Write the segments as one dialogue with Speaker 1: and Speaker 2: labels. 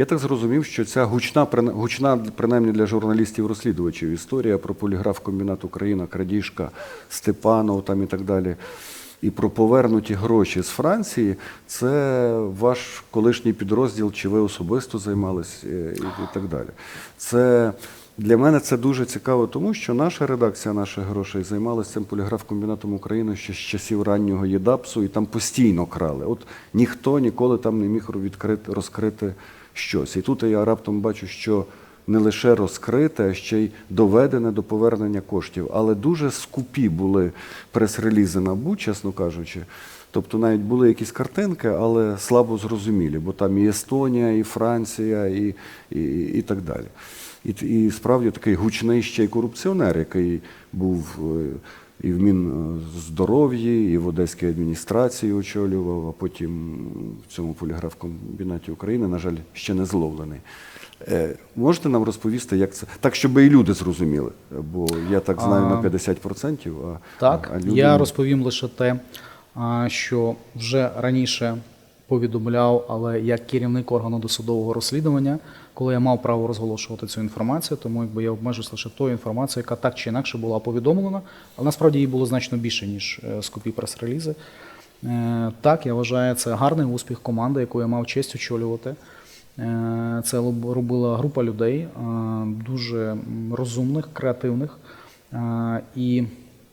Speaker 1: Я так зрозумів, що ця гучна, гучна принаймні для журналістів-розслідувачів історія про поліграф комбінат Україна, крадіжка, Степанов там і так далі. І про повернуті гроші з Франції, це ваш колишній підрозділ, чи ви особисто займались е, і, так далі. Це для мене це дуже цікаво, тому що наша редакція наших грошей займалася цим поліграф-комбінатом України ще з часів раннього ЄДАПСу, і там постійно крали. От ніхто ніколи там не міг відкрити, розкрити щось. І тут я раптом бачу, що не лише розкрите, а ще й доведене до повернення коштів. Але дуже скупі були прес-релізи НАБУ, чесно кажучи. Тобто навіть були якісь картинки, але слабо зрозумілі, бо там і Естонія, і Франція, і, і, і так далі. І, і справді такий гучний ще й корупціонер, який був е, і в Мінздоров'ї, і в Одеській адміністрації очолював, а потім в цьому поліграф-комбінаті України, на жаль, ще не зловлений. Е, Можете нам розповісти, як це так, щоб і люди зрозуміли? Бо я так знаю на
Speaker 2: А,
Speaker 1: 50%, а,
Speaker 2: Так,
Speaker 1: а люди...
Speaker 2: я розповім лише те, що вже раніше повідомляв, але як керівник органу досудового розслідування, коли я мав право розголошувати цю інформацію, тому якби я обмежуюсь лише тою інформацією, яка так чи інакше була повідомлена, але насправді її було значно більше, ніж е, скупі прес-релізи. Е, Так, я вважаю, це гарний успіх команди, яку я мав честь очолювати. Е, Це робила група людей, е, дуже розумних, креативних. Е, І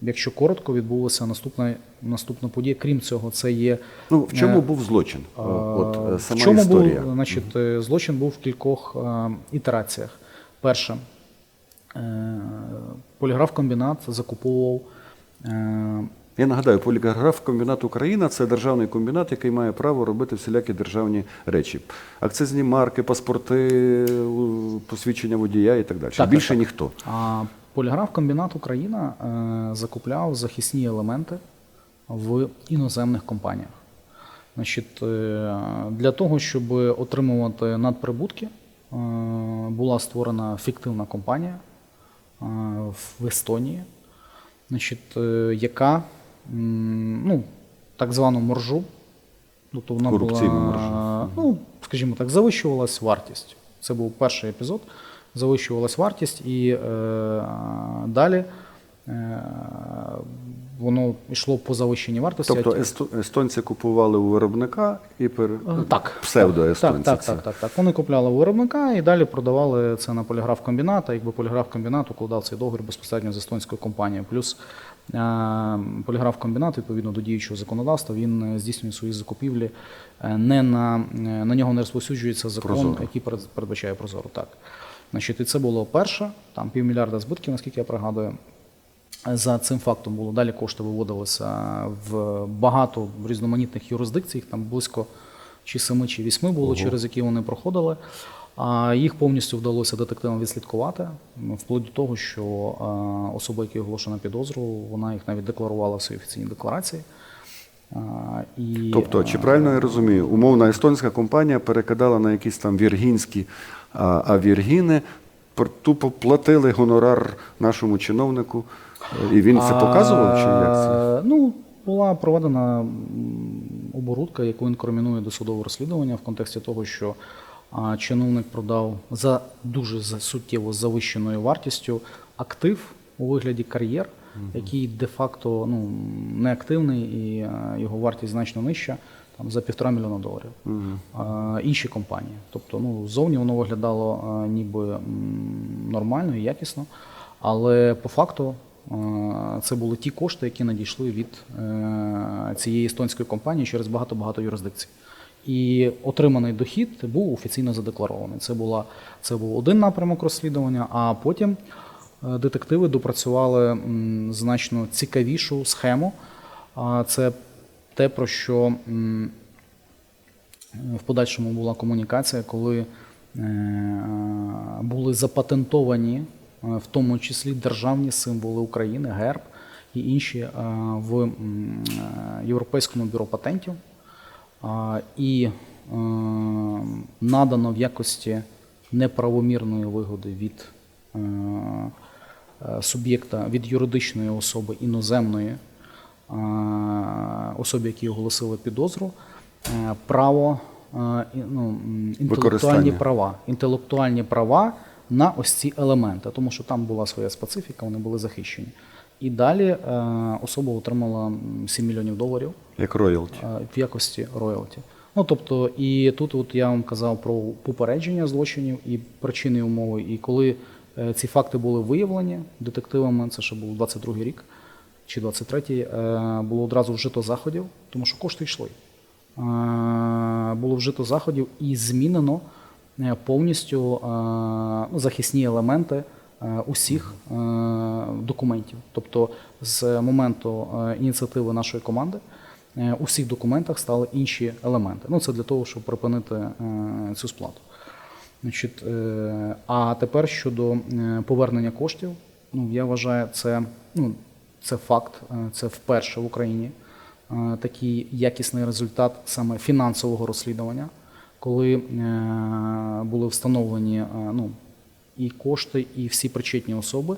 Speaker 2: якщо коротко, відбулася наступна, наступна подія. Крім цього, це є.
Speaker 1: Ну, в чому
Speaker 2: е,
Speaker 1: був злочин? От е,
Speaker 2: в чому
Speaker 1: історія.
Speaker 2: був значить, е, злочин був в кількох е, ітераціях. Перше, е, поліграф-комбінат закуповував. е,
Speaker 1: Я нагадаю, поліграф комбінат Україна це державний комбінат, який має право робити всілякі державні речі: акцизні марки, паспорти, посвідчення водія і так далі.
Speaker 2: Так,
Speaker 1: Більше
Speaker 2: так, так.
Speaker 1: ніхто.
Speaker 2: А поліграф-комбінат Україна е, закупляв захисні елементи в іноземних компаніях. Значить, е, для того, щоб отримувати надприбутки, е, була створена фіктивна компанія в Естонії, значить, яка ну, так звану моржу, тобто вона була,
Speaker 1: маржу.
Speaker 2: ну, скажімо так, завищувалась вартість. Це був перший епізод. Завищувалась вартість, і е, далі е, воно йшло по завищенні вартості.
Speaker 1: Тобто есто- естонці купували у виробника і пер...
Speaker 2: Е, так.
Speaker 1: псевдоестонці.
Speaker 2: Так, так,
Speaker 1: це.
Speaker 2: так, так, так. Вони купляли у виробника і далі продавали це на поліграф комбінат. Якби поліграф комбінат укладав цей договір безпосередньо з естонською компанією. Плюс е, поліграф комбінат, відповідно до діючого законодавства, він е, здійснює свої закупівлі. е, Не на, е, на нього не розповсюджується закон,
Speaker 1: Прозоро.
Speaker 2: який перед- передбачає прозоро. Так. Значить, і це було перше, там півмільярда збитків, наскільки я пригадую. За цим фактом було далі кошти виводилися в багато різноманітних юрисдикцій, їх там близько чи семи, чи вісьми було, через які вони проходили. А їх повністю вдалося детективам відслідкувати, вплоть до того, що особа, яка оголошена підозру, вона їх навіть декларувала в своїй офіційній декларації. І,
Speaker 1: Тобто, чи правильно я розумію, умовна естонська компанія перекидала на якісь там віргінські а, а віргіни, тупо платили гонорар нашому чиновнику, е, і він це показував, чи як це?
Speaker 2: Ну, була проведена оборудка, яку інкримінує досудове розслідування в контексті того, що чиновник продав за дуже суттєво завищеною вартістю актив у вигляді кар'єр, який де-факто ну, неактивний і а, його вартість значно нижча. Там за півтора мільйона доларів. А, інші компанії. Тобто, ну, зовні воно виглядало а, ніби м, нормально і якісно, але по факту а, це були ті кошти, які надійшли від е, цієї естонської компанії через багато-багато юрисдикцій. І отриманий дохід був офіційно задекларований. Це, була, це був один напрямок розслідування, а потім е, детективи допрацювали значно цікавішу схему. Це те, про що в подальшому була комунікація, коли е, були запатентовані, е, в тому числі державні символи України, герб і інші е, в е, Європейському бюро патентів. І е, надано в якості неправомірної вигоди від е, е, суб'єкта від юридичної особи іноземної е, особі, які оголосили підозру, е, право е, ну, інтелектуальні права. Інтелектуальні права на ось ці елементи, тому що там була своя специфіка, вони були захищені. І далі е, особа отримала м, 7 мільйонів доларів
Speaker 1: Як роялті.
Speaker 2: е, в якості роялті. Ну тобто, і тут от я вам казав про попередження злочинів і причини і умови. І коли е, ці факти були виявлені детективами, це ще був 22-й рік чи 23-й, е, було одразу вжито заходів, тому що кошти йшли. Е, Було вжито заходів і змінено е, повністю е, ну, захисні елементи е, усіх е, документів. Тобто, з моменту е, ініціативи нашої команди е, у всіх документах стали інші елементи. Ну, це для того, щоб припинити е, цю сплату. Значить, е, а тепер щодо е, повернення коштів, ну, я вважаю, це, ну, це факт, е, це вперше в Україні такий якісний результат саме фінансового розслідування, коли були встановлені ну, і кошти, і всі причетні особи.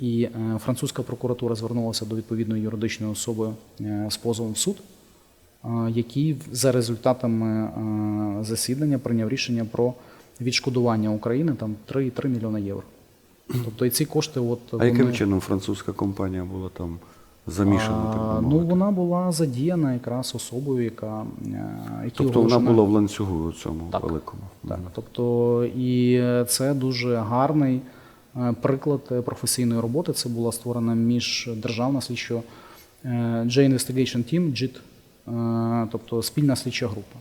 Speaker 2: І французька прокуратура звернулася до відповідної юридичної особи з позовом в суд, який за результатами засідання прийняв рішення про відшкодування України там 3,3 мільйона євро. Тобто і ці кошти, от
Speaker 1: А яким чином французька компанія була там замішана, так
Speaker 2: ну вона була задіяна якраз особою, яка е, які
Speaker 1: Тобто вона була в ланцюгу у цьому
Speaker 2: Так,
Speaker 1: великому.
Speaker 2: Так, тобто, і це дуже гарний е, приклад професійної роботи. Це була створена міждержавна слідчо е, J Investigation Team, JIT, тобто спільна слідча група.